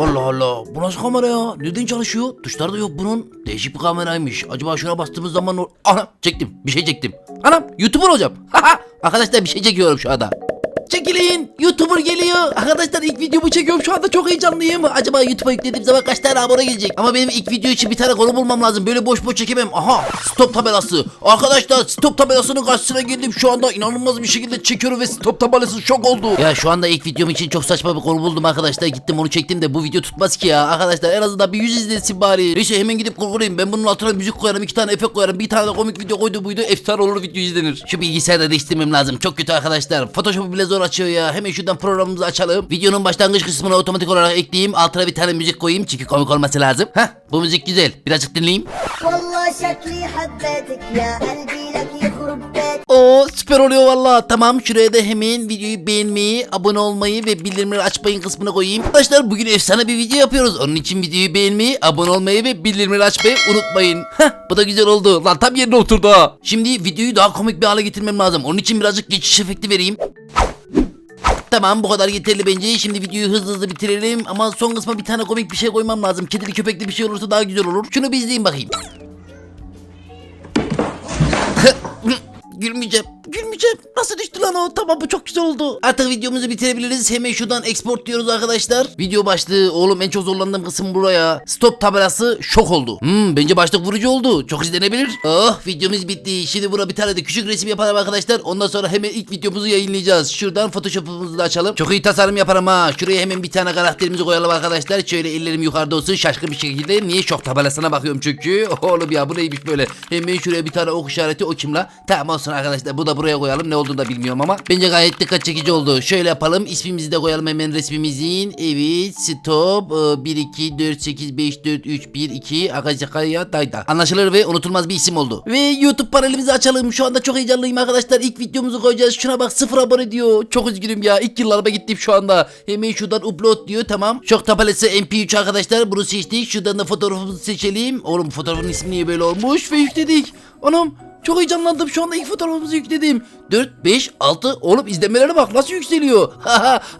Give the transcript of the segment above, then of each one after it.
Allah Allah. Bu nasıl kamera ya? Neden çalışıyor? Tuşları da yok bunun. Değişik bir kameraymış. Acaba şuna bastığımız zaman... Anam çektim. Bir şey çektim. Anam YouTuber olacağım. Arkadaşlar bir şey çekiyorum şu anda. Çekilin. YouTuber geliyor. Arkadaşlar ilk videomu çekiyorum şu anda çok heyecanlıyım. Acaba YouTube'a yüklediğim zaman kaç tane abone gelecek? Ama benim ilk video için bir tane konu bulmam lazım. Böyle boş boş çekemem. Aha stop tabelası. Arkadaşlar stop tabelasının karşısına geldim. Şu anda inanılmaz bir şekilde çekiyorum ve stop tabelası şok oldu. Ya şu anda ilk videom için çok saçma bir konu buldum arkadaşlar. Gittim onu çektim de bu video tutmaz ki ya. Arkadaşlar en azından bir yüz izlesin bari. Neyse hemen gidip kurgulayayım. Ben bunun altına müzik koyarım. iki tane efekt koyarım. Bir tane de komik video koydu buydu. Efsane olur video izlenir. Şu bilgisayarda değiştirmem lazım. Çok kötü arkadaşlar. Photoshop'u bile zor zor açıyor ya. Hemen şuradan programımızı açalım. Videonun başlangıç kısmına otomatik olarak ekleyeyim. Altına bir tane müzik koyayım çünkü komik olması lazım. Hah bu müzik güzel. Birazcık dinleyeyim. O süper oluyor valla. Tamam şuraya da hemen videoyu beğenmeyi, abone olmayı ve bildirimleri açmayın kısmına koyayım. Arkadaşlar bugün efsane bir video yapıyoruz. Onun için videoyu beğenmeyi, abone olmayı ve bildirimleri açmayı unutmayın. Heh bu da güzel oldu. Lan tam yerine oturdu ha. Şimdi videoyu daha komik bir hale getirmem lazım. Onun için birazcık geçiş efekti vereyim. Tamam bu kadar yeterli bence. Şimdi videoyu hızlı hızlı bitirelim. Ama son kısma bir tane komik bir şey koymam lazım. Kedili köpekli bir şey olursa daha güzel olur. Şunu bir izleyin bakayım. Gülmeyeceğim. Gülmeyeceğim. Nasıl düştü lan o? Tamam bu çok güzel oldu. Artık videomuzu bitirebiliriz. Hemen şuradan export diyoruz arkadaşlar. Video başlığı. Oğlum en çok zorlandığım kısım buraya. Stop tabelası şok oldu. Hmm bence başlık vurucu oldu. Çok izlenebilir. Oh videomuz bitti. Şimdi buna bir tane de küçük resim yapalım arkadaşlar. Ondan sonra hemen ilk videomuzu yayınlayacağız. Şuradan photoshop'umuzu da açalım. Çok iyi tasarım yaparım ha. Şuraya hemen bir tane karakterimizi koyalım arkadaşlar. Şöyle ellerim yukarıda olsun şaşkın bir şekilde. Niye şok tabelasına bakıyorum çünkü. Oğlum ya bu neymiş böyle. Hemen şuraya bir tane ok işareti o kim la? Tamam olsun arkadaşlar. Bu da buraya koyalım. Ne olduğunu da bilmiyorum ama. Bence gayet dikkat çekici oldu. Şöyle yapalım. İsmimizi de koyalım hemen resmimizin. Evet stop. Ee, 1 2 4 8 5 4 3 1 2 Akacakaya Dayda. Anlaşılır ve unutulmaz bir isim oldu. Ve YouTube panelimizi açalım. Şu anda çok heyecanlıyım arkadaşlar. İlk videomuzu koyacağız. Şuna bak sıfır abone diyor. Çok üzgünüm ya. İlk yıllarıma gittim şu anda. Hemen şuradan upload diyor. Tamam. Şok tabelası MP3 arkadaşlar. Bunu seçtik. Şuradan da fotoğrafımızı seçelim. Oğlum fotoğrafın ismi niye böyle olmuş? Ve yükledik. Anam çok heyecanlandım şu anda ilk fotoğrafımızı yükledim. 4, 5, 6 oğlum izlemelere bak nasıl yükseliyor.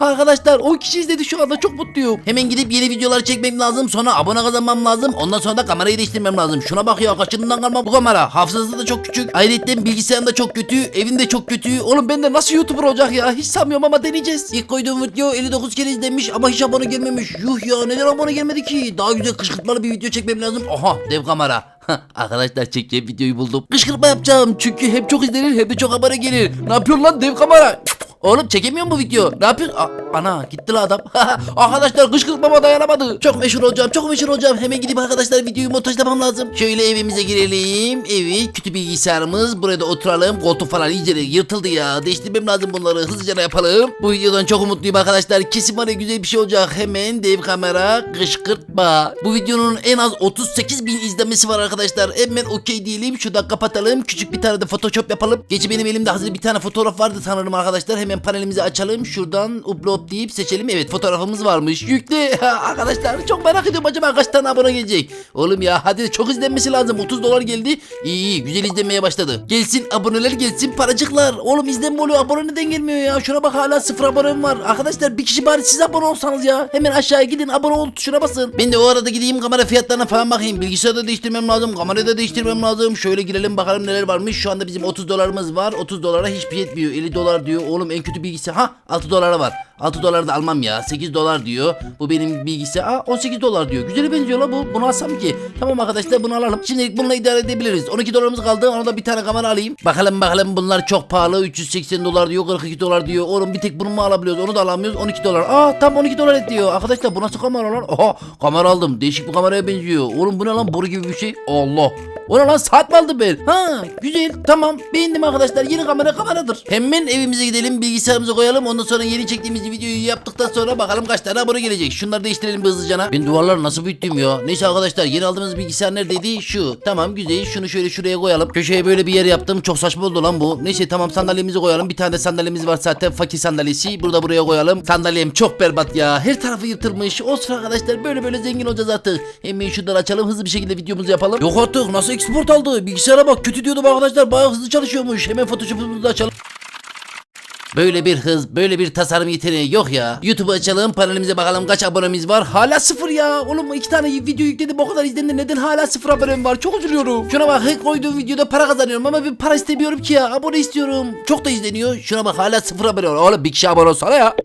Arkadaşlar 10 kişi izledi şu anda çok mutluyum. Hemen gidip yeni videolar çekmem lazım sonra abone kazanmam lazım. Ondan sonra da kamerayı değiştirmem lazım. Şuna bak ya kaçından kalma bu kamera. Hafızası da çok küçük. Ayrıca bilgisayarım da çok kötü. Evim de çok kötü. Oğlum ben de nasıl YouTuber olacak ya hiç sanmıyorum ama deneyeceğiz. İlk koyduğum video 59 kere izlenmiş ama hiç abone gelmemiş. Yuh ya neden abone gelmedi ki? Daha güzel kışkırtmalı bir video çekmem lazım. Aha dev kamera. Arkadaşlar çekeceğim videoyu buldum. Kışkırtma yapacağım çünkü hem çok izlenir hem de çok abone gelir. Ne yapıyorsun lan dev kamera? Oğlum çekemiyor mu video? Ne yapıyorsun? Ana gitti la adam. arkadaşlar kışkırtmama dayanamadı. Çok meşhur olacağım. Çok meşhur olacağım. Hemen gidip arkadaşlar videoyu montajlamam lazım. Şöyle evimize girelim. Evi kötü bilgisayarımız. Buraya da oturalım. Koltuk falan iyice yırtıldı ya. Değiştirmem lazım bunları. Hızlıca yapalım. Bu videodan çok umutluyum arkadaşlar. Kesin var ya güzel bir şey olacak. Hemen dev kamera kışkırtma. Bu videonun en az 38 bin izlenmesi var arkadaşlar. Hemen okey diyelim. Şuradan kapatalım. Küçük bir tane de photoshop yapalım. Geçi benim elimde hazır bir tane fotoğraf vardı sanırım arkadaşlar. Hemen panelimizi açalım. Şuradan upload deyip seçelim. Evet fotoğrafımız varmış. Yükle. arkadaşlar çok merak ediyorum acaba kaç tane abone gelecek. Oğlum ya hadi çok izlenmesi lazım. 30 dolar geldi. İyi iyi güzel izlenmeye başladı. Gelsin aboneler gelsin paracıklar. Oğlum izlenme oluyor abone neden gelmiyor ya? Şuna bak hala sıfır abonem var. Arkadaşlar bir kişi bari siz abone olsanız ya. Hemen aşağıya gidin abone ol tuşuna basın. Ben de o arada gideyim kamera fiyatlarına falan bakayım. Bilgisayarda değiştirmem lazım. Kamerayı da değiştirmem lazım. Şöyle girelim bakalım neler varmış. Şu anda bizim 30 dolarımız var. 30 dolara hiçbir şey etmiyor. 50 dolar diyor. Oğlum en kötü bilgisayar. Ha 6 dolara var. 6 dolar da almam ya. 8 dolar diyor. Bu benim bilgisayar. Aa 18 dolar diyor. Güzele benziyor la bu. Bunu alsam ki. Tamam arkadaşlar bunu alalım. Şimdilik bununla idare edebiliriz. 12 dolarımız kaldı. Ona da bir tane kamera alayım. Bakalım bakalım bunlar çok pahalı. 380 dolar diyor. 42 dolar diyor. Oğlum bir tek bunu mu alabiliyoruz? Onu da alamıyoruz. 12 dolar. Aa tam 12 dolar et diyor. Arkadaşlar bu nasıl kamera lan? Oha kamera aldım. Değişik bir kameraya benziyor. Oğlum bu ne lan? Boru gibi bir şey. Allah. O ne lan saat mi aldım ben? Ha güzel tamam beğendim arkadaşlar yeni kamera kameradır. Hemen evimize gidelim bilgisayarımıza koyalım ondan sonra yeni çektiğimiz videoyu yaptıktan sonra bakalım kaç tane abone gelecek. Şunları değiştirelim bir hızlıcana. Ben duvarları nasıl büyüttüm ya. Neyse arkadaşlar yeni aldığımız bilgisayar neredeydi? Şu. Tamam güzel şunu şöyle şuraya koyalım. Köşeye böyle bir yer yaptım çok saçma oldu lan bu. Neyse tamam sandalyemizi koyalım. Bir tane sandalyemiz var zaten fakir sandalyesi. Burada buraya koyalım. Sandalyem çok berbat ya. Her tarafı yırtılmış. Olsun arkadaşlar böyle böyle zengin olacağız artık. Hemen şunları açalım hızlı bir şekilde videomuzu yapalım. Yok artık nasıl export aldı? Bilgisayara bak kötü diyordum arkadaşlar. Bayağı hızlı çalışıyormuş. Hemen photoshop'umuzu açalım. Böyle bir hız, böyle bir tasarım yeteneği yok ya. YouTube açalım, panelimize bakalım kaç abonemiz var. Hala sıfır ya. Oğlum iki tane video yükledim o kadar izlendi. Neden hala sıfır abonem var? Çok üzülüyorum. Şuna bak her koyduğum videoda para kazanıyorum ama bir para istemiyorum ki ya. Abone istiyorum. Çok da izleniyor. Şuna bak hala sıfır abone var. Oğlum bir kişi abone olsana ya.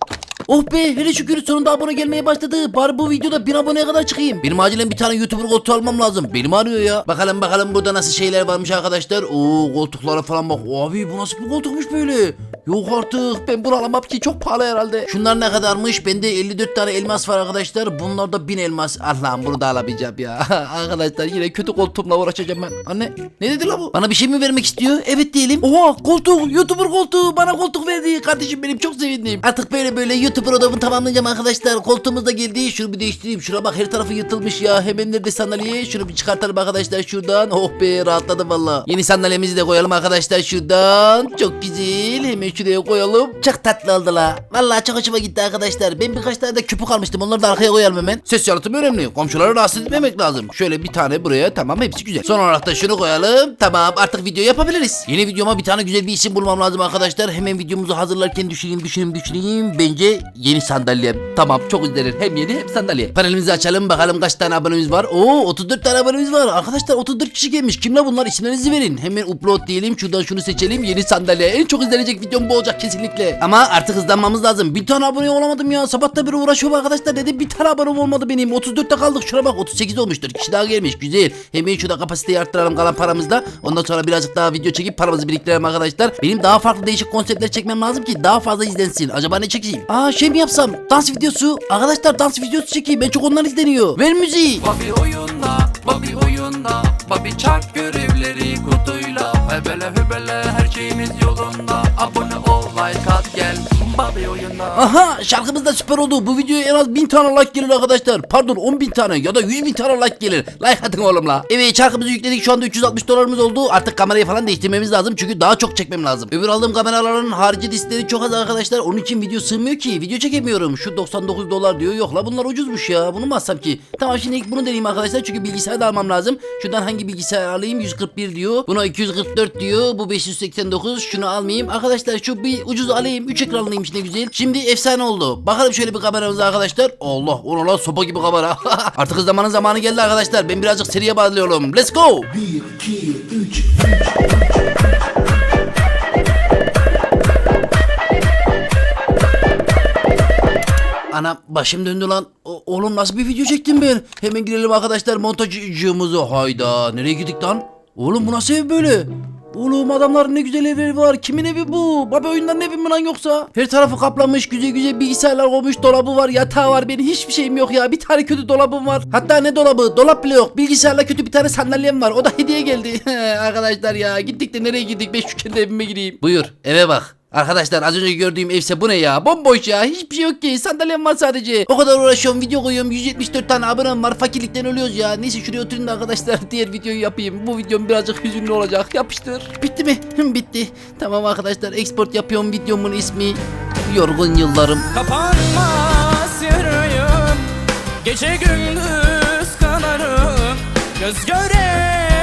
Oh be hele şükür sonunda abone gelmeye başladı. Bari bu videoda 1000 aboneye kadar çıkayım. Benim acilen bir tane YouTuber koltuğu almam lazım. Benim arıyor ya. Bakalım bakalım burada nasıl şeyler varmış arkadaşlar. Oo koltuklara falan bak. Abi bu nasıl bir koltukmuş böyle? Yok artık ben bunu alamam ki çok pahalı herhalde. Şunlar ne kadarmış? Bende 54 tane elmas var arkadaşlar. Bunlar da 1000 elmas. Allah'ım bunu da alamayacağım ya. arkadaşlar yine kötü koltuğumla uğraşacağım ben. Anne ne dedi la bu? Bana bir şey mi vermek istiyor? Evet diyelim. Oha koltuk YouTuber koltuğu bana koltuk verdi. Kardeşim benim çok sevindim. Artık böyle böyle YouTuber odamı tamamlayacağım arkadaşlar. Koltuğumuz da geldi. Şunu bir değiştireyim. Şuna bak her tarafı yırtılmış ya. Hemen nerede sandalye? Şunu bir çıkartalım arkadaşlar şuradan. Oh be rahatladım valla. Yeni sandalyemizi de koyalım arkadaşlar şuradan. Çok güzel. Hemen şuraya koyalım. Çok tatlı oldu la. Valla çok hoşuma gitti arkadaşlar. Ben birkaç tane de küpük almıştım. Onları da arkaya koyalım hemen. Ses yalıtımı önemli. Komşuları rahatsız etmemek lazım. Şöyle bir tane buraya. Tamam hepsi güzel. Son olarak da şunu koyalım. Tamam artık video yapabiliriz. Yeni videoma bir tane güzel bir isim bulmam lazım arkadaşlar. Hemen videomuzu hazırlarken düşüneyim düşüneyim düşüneyim. Bence yeni sandalyem. Tamam çok izlenir. Hem yeni hem sandalye. Panelimizi açalım bakalım kaç tane abonemiz var. Oo 34 tane abonemiz var. Arkadaşlar 34 kişi gelmiş. Kimler bunlar? İsimlerinizi verin. Hemen upload diyelim. Şuradan şunu seçelim. Yeni sandalye. En çok izlenecek videom bu olacak kesinlikle. Ama artık hızlanmamız lazım. Bir tane abone olamadım ya. Sabahta beri uğraşıyorum arkadaşlar. Dedim bir tane abone olmadı benim. 34'te kaldık. Şuna bak 38 olmuştur. Kişi daha gelmiş. Güzel. Hemen şurada kapasiteyi arttıralım kalan paramızda. Ondan sonra birazcık daha video çekip paramızı biriktirelim arkadaşlar. Benim daha farklı değişik konseptler çekmem lazım ki daha fazla izlensin. Acaba ne çekeyim? Aa şey mi yapsam? Dans videosu. Arkadaşlar dans videosu çekeyim. Ben çok onlar izleniyor. Ver müziği. Bobby oyunda, Bobby oyunda Bobby çark görevleri kutuyla Hebele hübele her şeyimiz yolunda Aha şarkımız da süper oldu. Bu videoya en az 1000 tane like gelir arkadaşlar. Pardon 10 bin tane ya da 100 bin tane like gelir. Like atın oğlum la. Evet şarkımızı yükledik. Şu anda 360 dolarımız oldu. Artık kamerayı falan değiştirmemiz lazım. Çünkü daha çok çekmem lazım. Öbür aldığım kameraların harici diskleri çok az arkadaşlar. Onun için video sığmıyor ki. Video çekemiyorum. Şu 99 dolar diyor. Yok la bunlar ucuzmuş ya. Bunu mu alsam ki? Tamam şimdi ilk bunu deneyeyim arkadaşlar. Çünkü bilgisayar da almam lazım. Şuradan hangi bilgisayar alayım? 141 diyor. Buna 244 diyor. Bu 589. Şunu almayayım. Arkadaşlar şu bir ucuz alayım. 3 ekranlıymış ne güzel. Şimdi efsane oldu. Bakalım şöyle bir kameramıza arkadaşlar. Allah ona lan sopa gibi kamera. Artık zamanın zamanı geldi arkadaşlar. Ben birazcık seriye bağlıyorum. Let's go. Ana başım döndü lan. O- oğlum nasıl bir video çektim ben? Hemen girelim arkadaşlar montajcığımızı. Hayda nereye gittik lan? Oğlum bu nasıl ev böyle? Oğlum adamların ne güzel evleri var. Kimin evi bu? Baba oyunların evi mi lan yoksa? Her tarafı kaplamış güzel güzel bilgisayarlar koymuş. Dolabı var yatağı var. Benim hiçbir şeyim yok ya. Bir tane kötü dolabım var. Hatta ne dolabı? Dolap bile yok. Bilgisayarla kötü bir tane sandalyem var. O da hediye geldi. Arkadaşlar ya gittik de nereye gittik? Ben şu kendi evime gireyim. Buyur eve bak. Arkadaşlar az önce gördüğüm evse bu ne ya? Bomboş ya. Hiçbir şey yok ki. Sandalyem var sadece. O kadar uğraşıyorum. Video koyuyorum. 174 tane abonem var. Fakirlikten ölüyoruz ya. Neyse şuraya oturayım da arkadaşlar diğer videoyu yapayım. Bu videom birazcık hüzünlü olacak. Yapıştır. Bitti mi? Bitti. Tamam arkadaşlar. Export yapıyorum. Videomun ismi Yorgun Yıllarım. Kapanmaz yarayım Gece gündüz kanarım Göz göre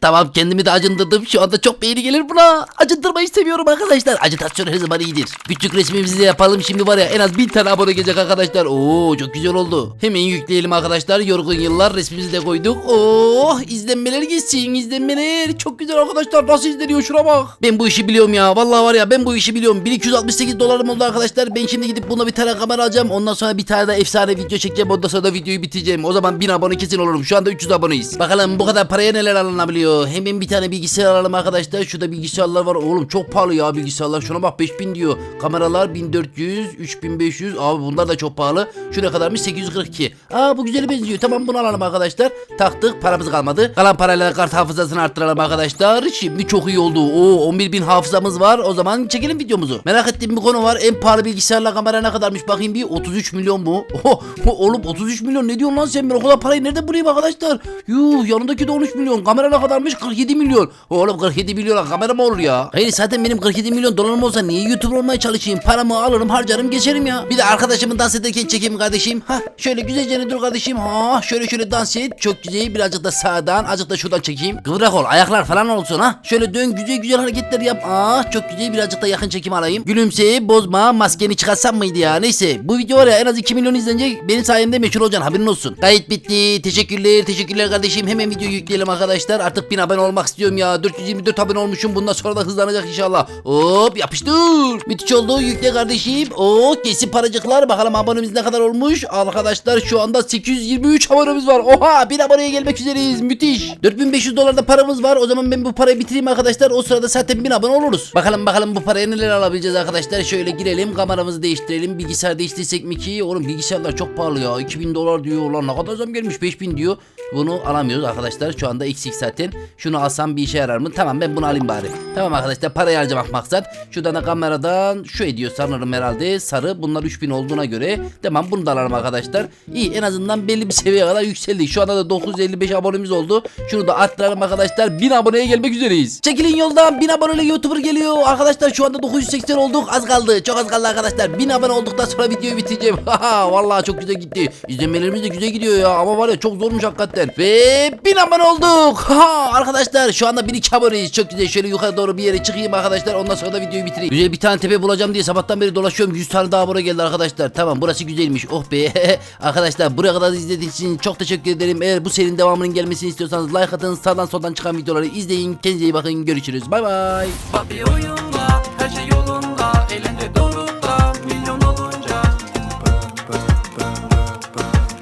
tamam kendimi de acındırdım. Şu anda çok beğeni gelir buna. Acındırmayı seviyorum arkadaşlar. Acitasyon her zaman iyidir. Küçük resmimizi de yapalım. Şimdi var ya en az 1000 tane abone gelecek arkadaşlar. Oo çok güzel oldu. Hemen yükleyelim arkadaşlar. Yorgun yıllar resmimizi de koyduk. Oh izlenmeler gitsin izlenmeler. Çok güzel arkadaşlar. Nasıl izleniyor şuna bak. Ben bu işi biliyorum ya. Vallahi var ya ben bu işi biliyorum. 1268 dolarım oldu arkadaşlar. Ben şimdi gidip buna bir tane kamera alacağım. Ondan sonra bir tane de efsane video çekeceğim. Ondan sonra da videoyu bitireceğim. O zaman 1000 abone kesin olurum. Şu anda 300 aboneyiz. Bakalım bu kadar paraya neler alınabiliyor. Hemen bir tane bilgisayar alalım arkadaşlar. Şurada bilgisayarlar var. Oğlum çok pahalı ya bilgisayarlar. Şuna bak 5000 diyor. Kameralar 1400, 3500. Abi bunlar da çok pahalı. Şu ne kadarmış? 842. Aa bu güzeli benziyor. Tamam bunu alalım arkadaşlar. Taktık. Paramız kalmadı. Kalan parayla kart hafızasını arttıralım arkadaşlar. Şimdi çok iyi oldu. Oo 11.000 hafızamız var. O zaman çekelim videomuzu. Merak ettiğim bir konu var. En pahalı bilgisayarla kamera ne kadarmış? Bakayım bir 33 milyon mu? Oh, oğlum 33 milyon ne diyorsun lan sen? Ben o kadar parayı nereden bulayım arkadaşlar? Yuh yanındaki de 13 milyon. Kamera ne kadar dolarmış 47 milyon. Oğlum 47 milyon kamera mı olur ya? Hayır zaten benim 47 milyon dolarım olsa niye YouTuber olmaya çalışayım? Paramı alırım harcarım geçerim ya. Bir de arkadaşımı dans ederken çekeyim kardeşim. Ha şöyle güzelce dur kardeşim. Ha şöyle şöyle dans et. Çok güzel birazcık da sağdan azıcık da şuradan çekeyim. Kıvrak ol ayaklar falan olsun ha. Şöyle dön güzel güzel hareketler yap. Aa çok güzel birazcık da yakın çekim alayım. Gülümse bozma maskeni çıkarsam mıydı ya? Neyse bu video var ya en az 2 milyon izlenecek. Benim sayemde meşhur olacaksın haberin olsun. Kayıt bitti. Teşekkürler teşekkürler kardeşim. Hemen video yükleyelim arkadaşlar. Artık 1000 abone olmak istiyorum ya. 424 abone olmuşum. Bundan sonra da hızlanacak inşallah. Hop yapıştır. Müthiş oldu. Yükle kardeşim. Oo kesin paracıklar. Bakalım abonemiz ne kadar olmuş. Arkadaşlar şu anda 823 abonemiz var. Oha 1000 aboneye gelmek üzereyiz. Müthiş. 4500 dolar da paramız var. O zaman ben bu parayı bitireyim arkadaşlar. O sırada zaten 1000 abone oluruz. Bakalım bakalım bu paraya neler alabileceğiz arkadaşlar. Şöyle girelim. Kameramızı değiştirelim. Bilgisayar değiştirsek mi ki? Oğlum bilgisayarlar çok pahalı ya. 2000 dolar diyor. Lan ne kadar zam gelmiş? 5000 diyor. Bunu alamıyoruz arkadaşlar. Şu anda eksik zaten. Şunu alsam bir işe yarar mı? Tamam ben bunu alayım bari. Tamam arkadaşlar parayı harcamak maksat. Şuradan da kameradan şu ediyor sanırım herhalde. Sarı. Bunlar 3000 olduğuna göre. Tamam bunu da alalım arkadaşlar. İyi en azından belli bir seviyeye kadar yükseldik. Şu anda da 955 abonemiz oldu. Şunu da arttıralım arkadaşlar. 1000 aboneye gelmek üzereyiz. Çekilin yoldan 1000 aboneli YouTuber geliyor. Arkadaşlar şu anda 980 olduk. Az kaldı. Çok az kaldı arkadaşlar. 1000 abone olduktan sonra videoyu bitireceğim. Vallahi çok güzel gitti. İzlemelerimiz de güzel gidiyor ya. Ama var ya çok zormuş hakikaten. Ve 1000 abone olduk. Ha arkadaşlar şu anda 1 aboneyiz. Çok güzel. Şöyle yukarı doğru bir yere çıkayım arkadaşlar. Ondan sonra da videoyu bitireyim. Güzel bir tane tepe bulacağım diye sabahtan beri dolaşıyorum. 100 tane daha abone geldi arkadaşlar. Tamam burası güzelmiş. Oh be. arkadaşlar buraya kadar izlediğiniz için çok teşekkür ederim. Eğer bu serinin devamının gelmesini istiyorsanız like atın. Sağdan soldan çıkan videoları izleyin. Kendinize iyi bakın. Görüşürüz. Bay bay. Şey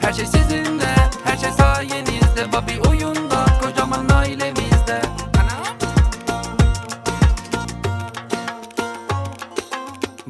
Her şey sizinle